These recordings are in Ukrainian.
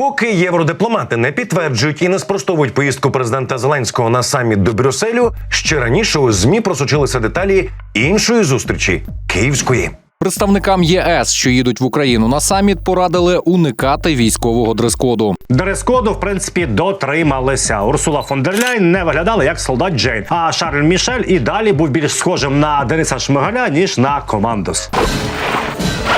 Поки євродипломати не підтверджують і не спростовують поїздку президента Зеленського на саміт до Брюсселю, ще раніше у змі просочилися деталі іншої зустрічі київської. Представникам ЄС, що їдуть в Україну на саміт, порадили уникати військового дрес-коду. Дрес-коду, в принципі, дотрималися. Урсула фон дер Ляйн не виглядала як солдат Джейн. А Шарль Мішель і далі був більш схожим на Дениса Шмигаля ніж на командос.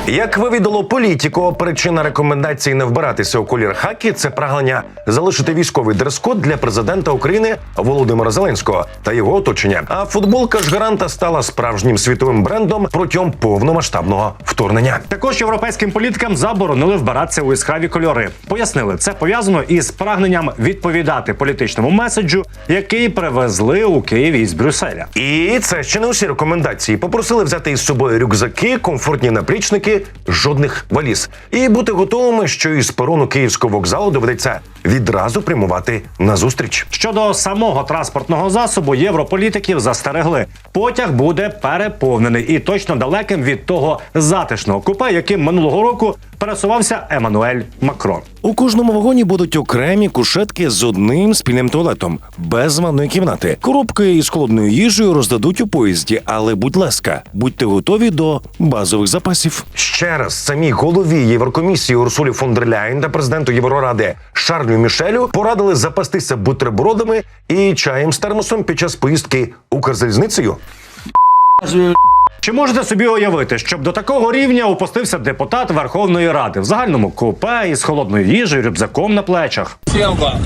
Як вивідало політико, причина рекомендації не вбиратися у колір хакі це прагнення залишити військовий дрес-код для президента України Володимира Зеленського та його оточення. А футболка ж гаранта стала справжнім світовим брендом протягом повномасштабного вторгнення. Також європейським політикам заборонили вбиратися у яскраві кольори. Пояснили, це пов'язано із прагненням відповідати політичному меседжу, який привезли у Києві із Брюсселя. І це ще не усі рекомендації. Попросили взяти із собою рюкзаки, комфортні наплічники, жодних валіз, і бути готовими, що із перону київського вокзалу доведеться відразу прямувати на зустріч. Щодо самого транспортного засобу, європолітиків застерегли. Потяг буде переповнений і точно далеким від того затишного купе, яким минулого року пересувався Еммануель Макрон. У кожному вагоні будуть окремі кушетки з одним спільним туалетом, без ванної кімнати. Коробки із холодною їжею роздадуть у поїзді, але будь ласка, будьте готові до базових запасів. Ще раз самій голові Єврокомісії Урсулі фон дер Ляйн та президенту Євроради Шарлю Мішелю порадили запастися бутербродами і чаєм з термосом під час поїздки Укрзалізницею. Чи можете собі уявити, щоб до такого рівня опустився депутат Верховної Ради в загальному купе із холодною їжею, рюкзаком на плечах? Всім вам.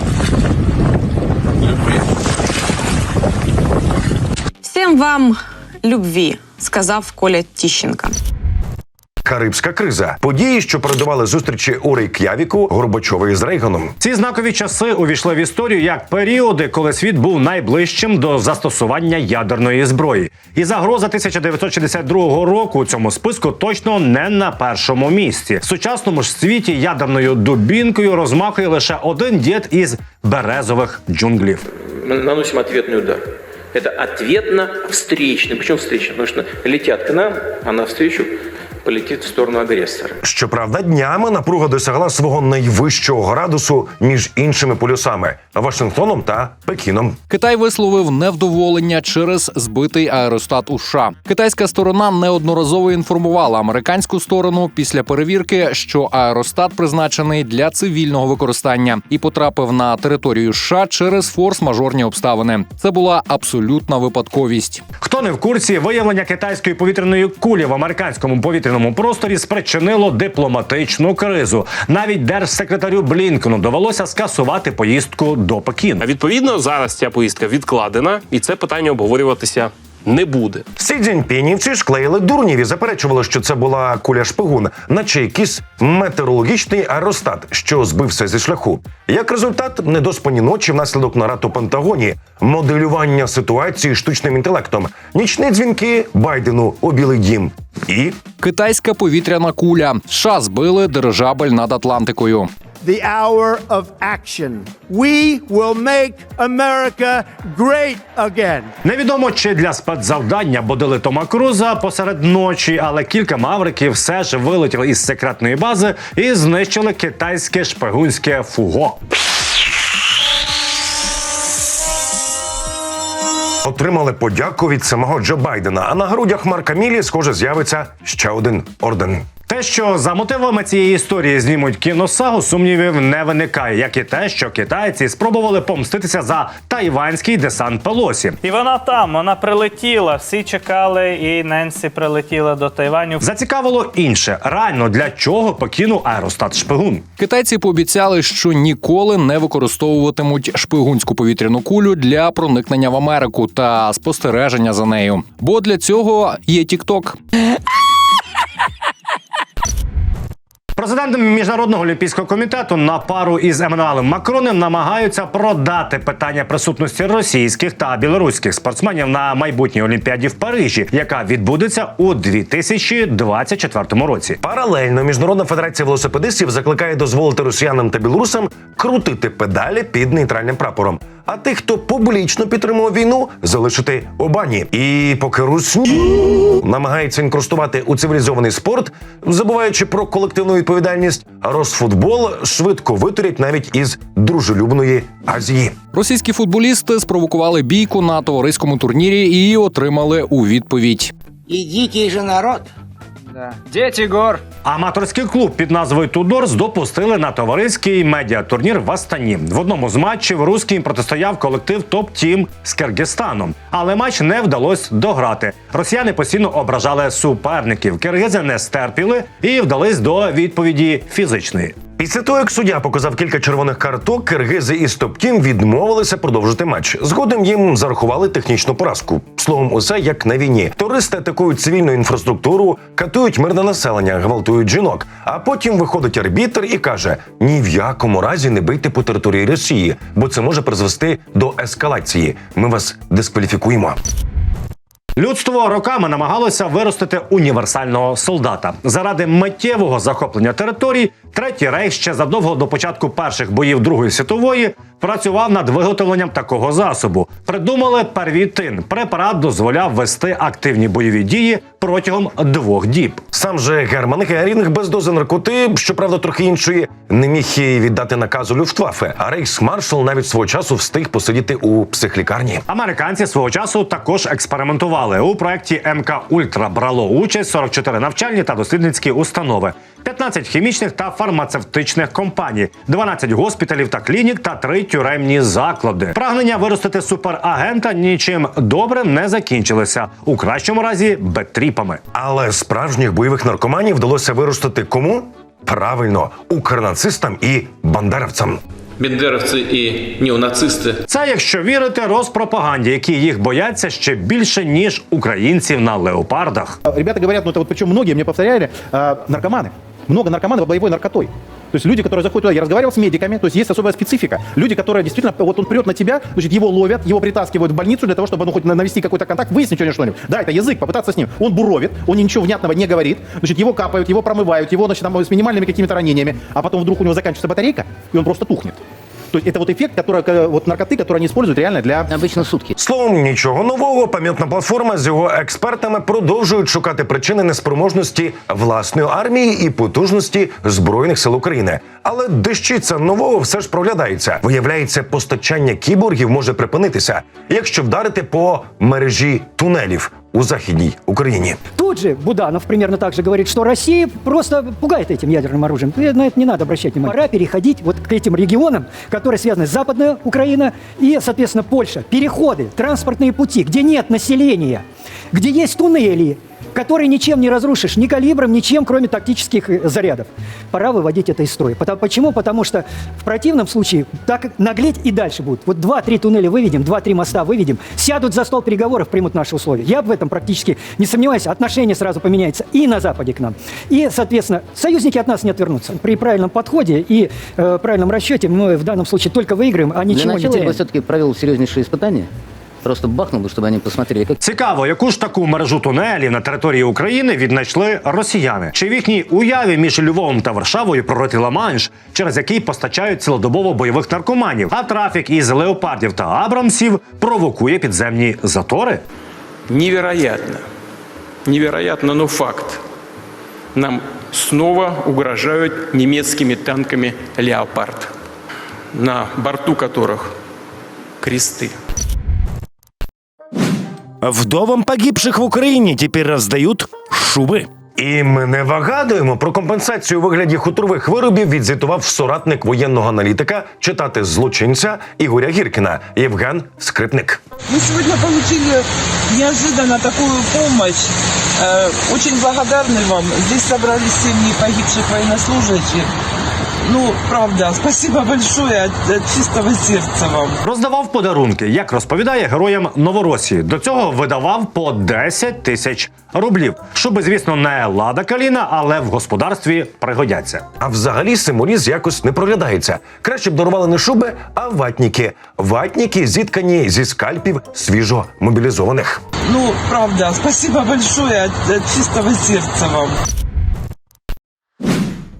любві, Всем вам любві, сказав Коля Тіщенка. Карибська криза події, що передували зустрічі у Рейк'явіку Горбачова із Рейганом. Ці знакові часи увійшли в історію як періоди, коли світ був найближчим до застосування ядерної зброї. І загроза 1962 року у цьому списку точно не на першому місці. В сучасному ж світі ядерною дубінкою розмахує лише один дід із березових джунглів. Мы наносим ответный удар. Это ответно-встречный. Почему встречный? Потому что летят к нам, а навстречу полетит в сторону агрессора. Щоправда, днями напруга досягла свого найвищого градусу між іншими полюсами Вашингтоном та Пекіном. Китай висловив невдоволення через збитий аеростат у США. Китайська сторона неодноразово інформувала американську сторону після перевірки, що аеростат призначений для цивільного використання і потрапив на територію США через форс-мажорні обставини. Це була абсолютна випадковість. Хто не в курсі, виявлення китайської повітряної кулі в американському повітряному просторі спричинило дипломатичну кризу. Навіть держсекретарю Блінкену довелося скасувати поїздку до Пекіну. Відповідно зараз ця поїздка відкладена, і це питання обговорюватися не буде. Сі Цзіньпінівці ж клеїли дурнів і заперечували, що це була куля шпигун, наче якийсь метеорологічний аеростат, що збився зі шляху. Як результат, недоспані ночі внаслідок нарад у Пентагоні, моделювання ситуації штучним інтелектом, нічні дзвінки Байдену у Білий Дім і Китайська повітряна куля США збили дирижабель над Атлантикою. The hour of action. We will make America great again. Невідомо чи для спецзавдання бодили Тома Круза посеред ночі, але кілька мавриків все ж вилетіли із секретної бази і знищили китайське шпигунське фуго. отримали подяку від самого Джо Байдена. А на грудях Марка Мілі, схоже, з'явиться ще один орден. Те, що за мотивами цієї історії знімуть кіносагу, сумнівів не виникає, як і те, що китайці спробували помститися за тайванський десант Пелосі. І вона там, вона прилетіла. Всі чекали, і Ненсі прилетіла до Тайваню. Зацікавило інше. Реально для чого покинув аеростат шпигун? Китайці пообіцяли, що ніколи не використовуватимуть шпигунську повітряну кулю для проникнення в Америку та спостереження за нею. Бо для цього є TikTok. Президенти міжнародного олімпійського комітету на пару із Еммануелем Макроном намагаються продати питання присутності російських та білоруських спортсменів на майбутній олімпіаді в Парижі, яка відбудеться у 2024 році. Паралельно міжнародна федерація велосипедистів закликає дозволити росіянам та білорусам крутити педалі під нейтральним прапором. А тих, хто публічно підтримував війну, залишити у бані. І поки Русні намагається інкрустувати у цивілізований спорт, забуваючи про колективну відповідальність, Росфутбол швидко витурять навіть із дружелюбної Азії. Російські футболісти спровокували бійку на товариському турнірі і отримали у відповідь. И дикий же народ. Дети гор. Аматорський клуб під назвою Тудорс допустили на товариський медіатурнір в Астані. В одному з матчів русським протистояв колектив Топ Тім з Киргизстаном. Але матч не вдалося дограти. Росіяни постійно ображали суперників. Киргизи не стерпіли і вдались до відповіді фізичної. Після того, як суддя показав кілька червоних карток, киргизи із топ-тім відмовилися продовжити матч. Згодом їм зарахували технічну поразку. Словом, усе як на війні. Туристи атакують цивільну інфраструктуру, катують мирне населення, гвалтують жінок. А потім виходить арбітр і каже: ні в якому разі не бийте по території Росії, бо це може призвести до ескалації. Ми вас дискваліфікуємо. Людство роками намагалося виростити універсального солдата. Заради миттєвого захоплення територій, третій рейх ще задовго до початку перших боїв Другої світової працював над виготовленням такого засобу. Придумали первітин. Препарат дозволяв вести активні бойові дії протягом двох діб. Сам же Герман Герінг без дози наркоти, щоправда, трохи іншої, не міг їй віддати наказу Люфтваффе, а рейхсмаршал навіть свого часу встиг посидіти у психлікарні. Американці свого часу також експериментували. У проєкті МК Ультра брало участь 44 навчальні та дослідницькі установи, 15 хімічних та фармацевтичних компаній, 12 госпіталів та клінік та 3 тюремні заклади. Прагнення виростити суперагента нічим добрим не закінчилося. У кращому разі бетріпами. Але справжніх бойових наркоманів вдалося виростити кому? Правильно, укрнацистам і бандеровцям. Бендеровцы и неонацисты Це якщо вірити розпропаганді, які їх бояться ще більше ніж українців на леопардах. Ребята говорят, ну это вот причем многие мне повторяли, э, наркоманы. Много наркоманов боевой наркотой. То есть люди, которые заходят туда, я разговаривал с медиками, то есть есть особая специфика. Люди, которые действительно, вот он прет на тебя, значит, его ловят, его притаскивают в больницу для того, чтобы ну, хоть на- навести какой-то контакт, выяснить что-нибудь. Да, это язык, попытаться с ним. Он буровит, он ничего внятного не говорит, значит, его капают, его промывают, его, значит, там, с минимальными какими-то ранениями, а потом вдруг у него заканчивается батарейка, и он просто тухнет. То есть это вот эффект, который, э, вот наркоты, которые они используют реально для Обычно сутки. Словом, нічого нового. Пам'ятна платформа з його експертами продовжують шукати причини неспроможності власної армії і потужності збройних сил України. Але дещиця нового все ж проглядається. Виявляється, постачання кіборгів може припинитися, якщо вдарити по мережі тунелів у західній Україні. Тут же Буданов примерно так же говорит, что Россия просто пугает этим ядерным оружием. И На это не надо обращать внимание. Пора переходить вот к этим регионам, которые связаны с Западная Украина и, соответственно, Польша. Переходы, транспортные пути, где нет населения, где есть туннели, которые ничем не разрушишь, ни калибром, ничем, кроме тактических э, зарядов. Пора выводить это из строя. Потому, почему? Потому что в противном случае так наглеть и дальше будут. Вот два-три туннеля выведем, два-три моста выведем, сядут за стол переговоров, примут наши условия. Я в этом практически не сомневаюсь. Отношение сразу поменяется и на Западе к нам. И, соответственно, союзники от нас не отвернутся. При правильном подходе и э, правильном расчете мы в данном случае только выиграем, а Для ничего не начала я бы теряем. все-таки провел серьезнейшие испытания. Просто бахнул бы, чтобы они посмотрели, как Цікаво, яку ж таку мережу тунелів на території України віднайшли росіяни? Чи в їхній уяві між Львовом та Варшавою прорити Ла-Манш, через який постачають цілодобово бойових наркоманів? А трафік із леопардів та абрамсів провокує підземні затори? невероятно. Невероятно, но факт. Нам снова угрожают немецкими танками «Леопард», на борту которых кресты. Вдовам погибших в Україні тепер роздають шуби. І ми не вигадуємо про компенсацію у вигляді хуторових виробів. Відзвітував соратник воєнного аналітика читати злочинця Ігоря Гіркіна Євген Скрипник. Мы сегодня получили неожиданно такую помощь. Э, Очень благодарны вам. Здесь собрались семьи погибших военнослужащих. Ну, правда, спасибо большое от, от чистого сердца вам. Роздавав подарунки, як розповідає героям Новоросії. До цього видавав по 10 тисяч рублів. Шуби, звісно, не лада каліна, але в господарстві пригодяться. А взагалі символіз якось не проглядається. Краще б дарували не шуби, а ватніки. Ватніки зіткані зі скальпів свіжо мобілізованих. Ну, правда, спасибо большое от, от чистого сердца вам.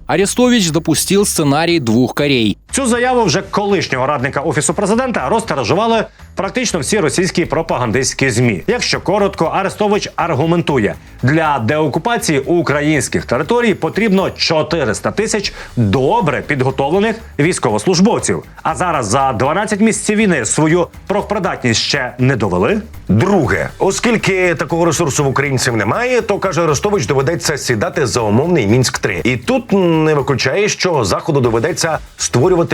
Арестович допустил сценарий двух корей. Цю заяву вже колишнього радника офісу президента розтиражували практично всі російські пропагандистські змі. Якщо коротко, Арестович аргументує, для деокупації українських територій потрібно 400 тисяч добре підготовлених військовослужбовців. А зараз за 12 місяців війни свою профпридатність ще не довели. Друге, оскільки такого ресурсу в українців немає, то каже Арестович, доведеться сідати за умовний мінськ 3 І тут не виключає, що заходу доведеться створювати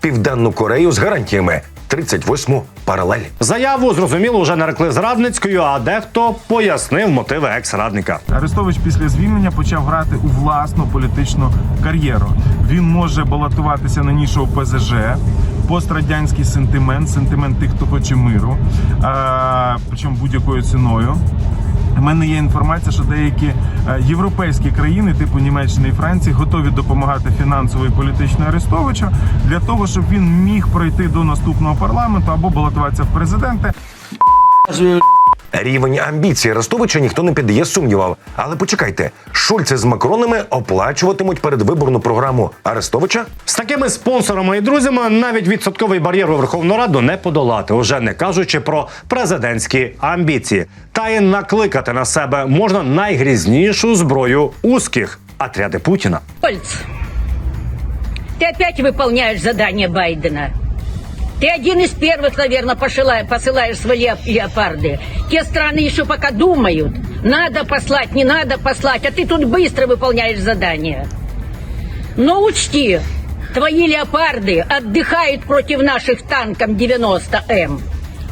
південну Корею з гарантіями 38-му паралель. Заяву зрозуміло вже нарекли зрадницькою, а дехто пояснив мотиви екс-радника. Арестович після звільнення почав грати у власну політичну кар'єру. Він може балотуватися на нішу ОПЗЖ, пострадянський сентимент, сентимент тих, хто хоче миру, а, причому будь-якою ціною. У мене є інформація, що деякі європейські країни, типу Німеччини і Франції, готові допомагати фінансово і політично Арестовичу для того, щоб він міг пройти до наступного парламенту або балотуватися в президенти. Рівень амбіцій Арестовича ніхто не піддає сумнівам. Але почекайте, Шульце з Макронами оплачуватимуть передвиборну програму Арестовича? З такими спонсорами і друзями навіть відсотковий бар'єр у Верховну Раду не подолати, уже не кажучи про президентські амбіції. Та й накликати на себе можна найгрізнішу зброю узких отряди Путіна. Шольц, ты опять выполняешь задание Байдена. Ты один из первых, наверное, посылаешь, посылаешь свои леоп- леопарды. Те страны еще пока думают, надо послать, не надо послать, а ты тут быстро выполняешь задание. Но учти, твои леопарды отдыхают против наших танков 90М.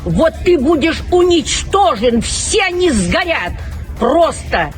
Вот ты будешь уничтожен, все они сгорят просто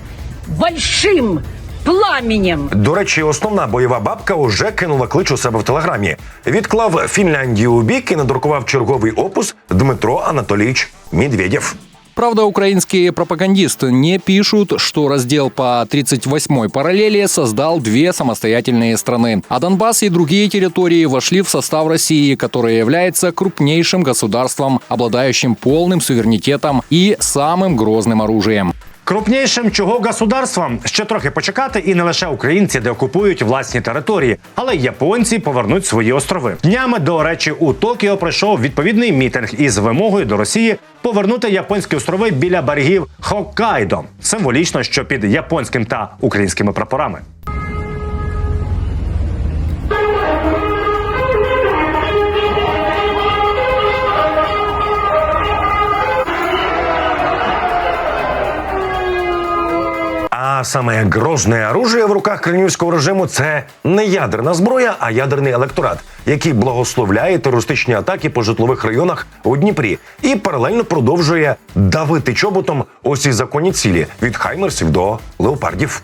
большим пламенем. До речі, основна бойова бабка уже кинула клич у себе в телеграмі. Відклав Фінляндію у бік і надрукував черговий опус Дмитро Анатолійович Медведєв. Правда, украинские пропагандисты не пишут, что раздел по 38-й параллели создал две самостоятельные страны. А Донбасс и другие территории вошли в состав России, которая является крупнейшим государством, обладающим полным суверенитетом и самым грозным оружием. Крупнішим чого государством ще трохи почекати, і не лише українці, де окупують власні території, але й японці повернуть свої острови. Днями, до речі, у Токіо пройшов відповідний мітинг із вимогою до Росії повернути японські острови біля берегів Хоккайдо. Символічно, що під японським та українськими прапорами. А саме грозне оружие в руках кремлівського режиму це не ядерна зброя, а ядерний електорат, який благословляє терористичні атаки по житлових районах у Дніпрі і паралельно продовжує давити чоботом усі законні цілі від хаймерсів до леопардів.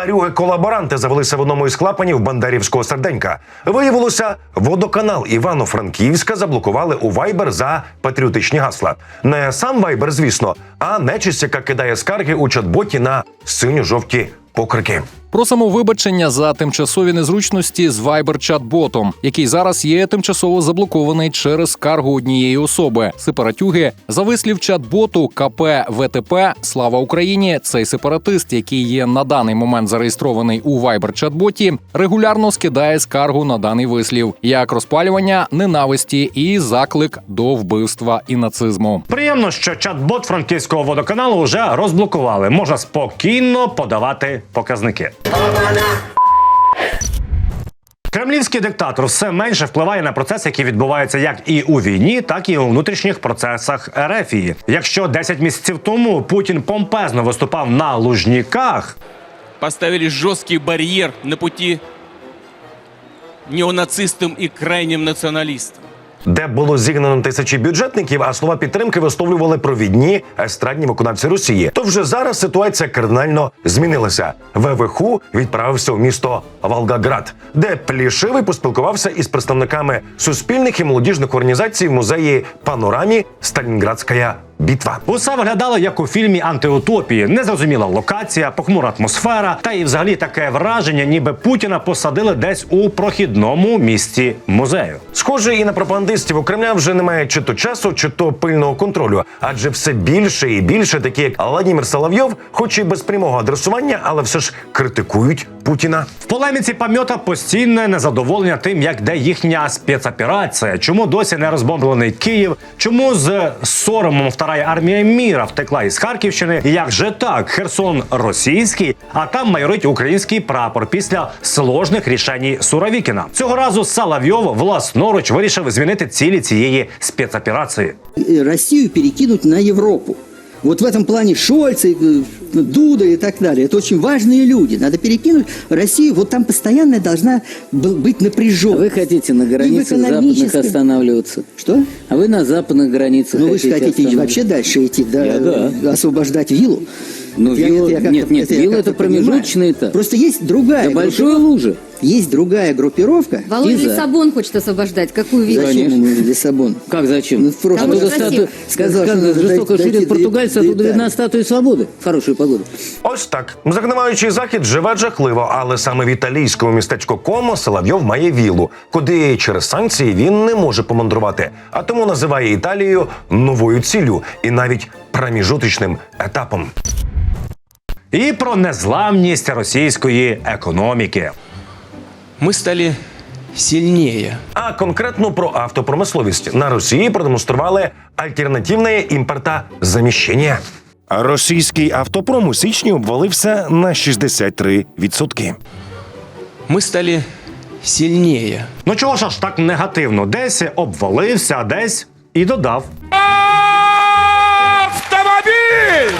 Сепарюги-колаборанти завелися в одному із клапанів Бандерівського серденька. Виявилося, водоканал Івано-Франківська заблокували у Вайбер за патріотичні гасла. Не сам Вайбер, звісно, а нечисть, яка кидає скарги у чат-боті на синьо-жовті покрики. Просимо вибачення за тимчасові незручності з Viber чат-ботом, який зараз є тимчасово заблокований через скаргу однієї особи. Сепаратюги за вислів чат-боту КП ВТП Слава Україні. Цей сепаратист, який є на даний момент зареєстрований у Viber чат-боті, регулярно скидає скаргу на даний вислів як розпалювання ненависті і заклик до вбивства і нацизму. Приємно, що чат-бот франківського водоканалу вже розблокували. Можна спокійно подавати показники. Кремлівський диктатор все менше впливає на процеси, які відбуваються як і у війні, так і у внутрішніх процесах Ерефії. Якщо 10 місяців тому Путін помпезно виступав на лужніках, поставили жесткий барьер на пути неонацистам и крайним националистам. Де було зігнано тисячі бюджетників, а слова підтримки висловлювали провідні естрадні виконавці Росії. То вже зараз ситуація кардинально змінилася. ВВХ відправився в місто Волгоград, де Плішивий поспілкувався із представниками суспільних і молодіжних організацій в музеї панорамі Сталінградська бітва. Усе виглядало як у фільмі антиутопії. Незрозуміла локація, похмура атмосфера, та і взагалі таке враження, ніби Путіна посадили десь у прохідному місці музею. Схоже, і на пропагандистів у Кремля вже немає чи то часу, чи то пильного контролю, адже все більше і більше такі, як Владимир Соловйов, хоч і без прямого адресування, але все ж критикують Путіна. В полеміці пам'ята постійне незадоволення тим, як де їхня спецоперація, чому досі не розбомблений Київ, чому з соромом вторая армія міра втекла із Харківщини. І як же так, Херсон російський, а там майорить український прапор після сложних рішень Суровікіна. Цього разу Соловйов власноруч вирішив змінити цілі цієї спецоперації. Россию перекинуть на Европу. Вот в этом плане Шольц, и, э, Дуда и так далее. Это очень важные люди. Надо перекинуть Россию. Вот там постоянно должна был быть напряженность. Вы хотите на И в границах западных экономическом- останавливаться? Что? А вы на западных границах Ну вы же хотите останавливаться? вообще дальше идти, да, Я да. освобождать виллу. Ну, Вот я- вилла- это я нет, как-то- нет, я вилла как-то это промежуточный этап. Просто есть другая Да большой группировка. лужи. Есть другая группировка. Володя Из-за- Лиссабон хочет освобождать. Какую виллу? Зачем ему Лиссабон? Как зачем? Ну, в прошлом Оттуда раз статуя, сказал, как что надо жестоко дойти- ширят дойти до- португальцы, до оттуда Италии. видна статуя свободы в хорошую погоду. Ось так. Загниваючий захід живе жахливо, але саме в італійському містечку Комо Соловйов має вілу, куди через санкції він не може помандрувати, а тому називає Італію новою ціллю і навіть проміжуточним етапом. І про незламність російської економіки. Мы стали сильнее. А конкретно про автопромисловість на Росії продемонстрували альтернативне імпортозаміщення. Російський автопром у січні обвалився на 63%. Мы стали сильнее. Ну чого ж аж так негативно? Десь обвалився, а десь і додав.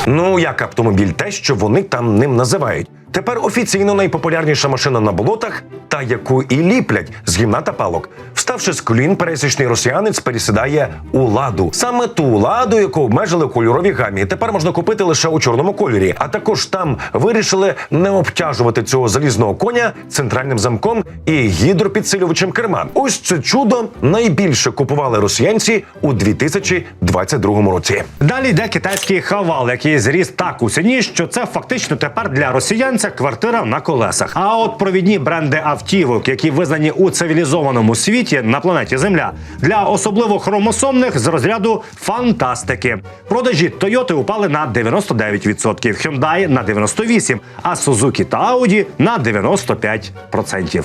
Ну як автомобіль, те, що вони там ним називають. Тепер офіційно найпопулярніша машина на болотах, та яку і ліплять з гімна та палок. Вставши з колін, пересічний росіянець пересідає у ладу. Саме ту ладу, яку обмежили в кольоровій гамі. Тепер можна купити лише у чорному кольорі. А також там вирішили не обтяжувати цього залізного коня центральним замком і гідропідсилювачем керма. Ось це чудо найбільше купували росіянці у 2022 році. Далі йде китайський хавал, який зріс так у ціні, що це фактично тепер для росіянця квартира на колесах. А от провідні бренди автівок, які визнані у цивілізованому світі на планеті Земля, для особливо хромосомних з розряду фантастики. Продажі Toyota упали на 99%, Hyundai на 98%, а Suzuki та Audi на 95%.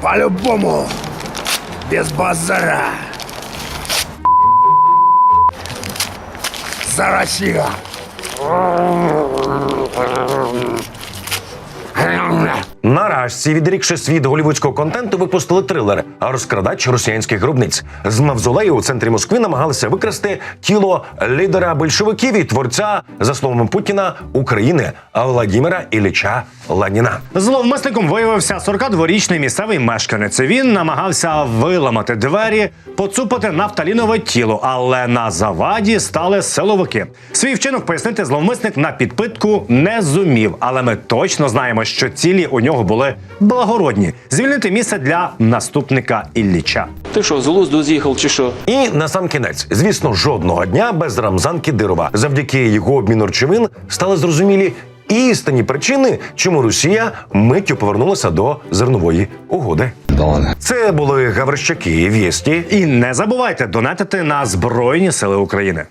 По-любому. Без базара. За Россию. Наразі, відрікши світ голівудського контенту, випустили трилер Розкрадач росіянських гробниць. З мавзолею у центрі Москви намагалися викрасти тіло лідера большевиків і творця, за словами Путіна, України Владимира Ілліча Леніна. Зловмисником виявився 42-річний місцевий мешканець. Він намагався виламати двері, поцупити нафталінове тіло, але на заваді стали силовики. Свій вчинок пояснити зловмисник на підпитку не зумів, але ми точно знаємо, що цілі у нього були благородні звільнити місце для наступника Ілліча. Ти що, з глузду з'їхав чи що? І на сам кінець, звісно, жодного дня без Рамзан Кидирова. Завдяки його обміну речовин стали зрозумілі істинні причини, чому Росія миттю повернулася до зернової угоди. Це були Гаврищаки Вєсті. І не забувайте донатити на Збройні Сили України.